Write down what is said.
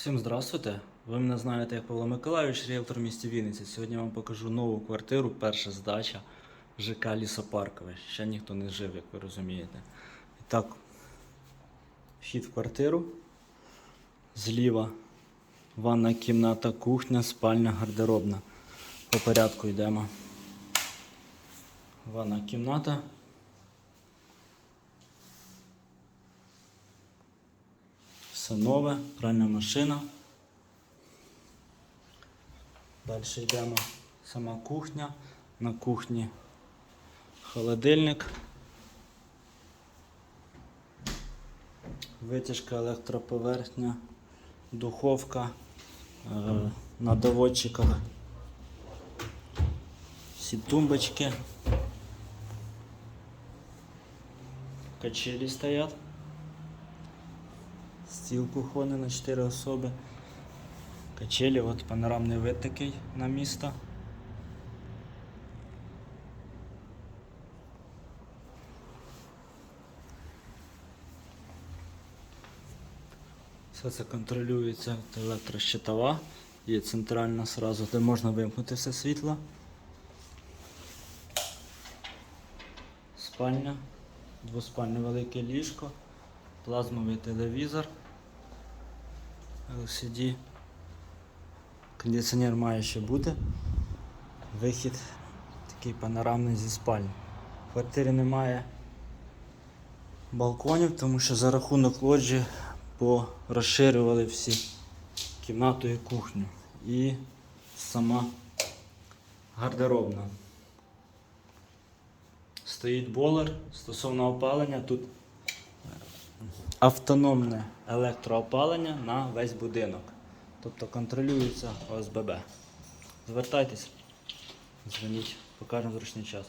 Всім здравствуйте! Ви мене знаєте як Павло Миколайович, ріелтор в місті Вінниці. Сьогодні вам покажу нову квартиру, перша здача ЖК Лісопаркове. Ще ніхто не жив, як ви розумієте. І так, вхід в квартиру. Зліва ванна кімната, кухня, спальня, гардеробна. По порядку йдемо. Ванна кімната. Все нове, пральна машина. Далі йдемо сама кухня. На кухні холодильник. Витяжка електроповерхня, духовка е, на доводчиках. Всі тумбочки. Качелі стоять. Стіл кухонний на 4 особи. Качелі, от панорамний вид такий на місто. Все це контролюється електрощитова. Є центральна сразу, де можна вимкнути все світло. Спальня, двоспальне велике ліжко, плазмовий телевізор, LCD. Кондиціонер має ще бути. Вихід такий панорамний зі спальні. В квартирі немає балконів, тому що за рахунок лоджі порозширювали всі кімнату і кухню. І сама гардеробна. Стоїть болер стосовно опалення. Тут автономне електроопалення на весь будинок. Тобто контролюється ОСББ. Звертайтесь, дзвоніть, покажемо зручний час.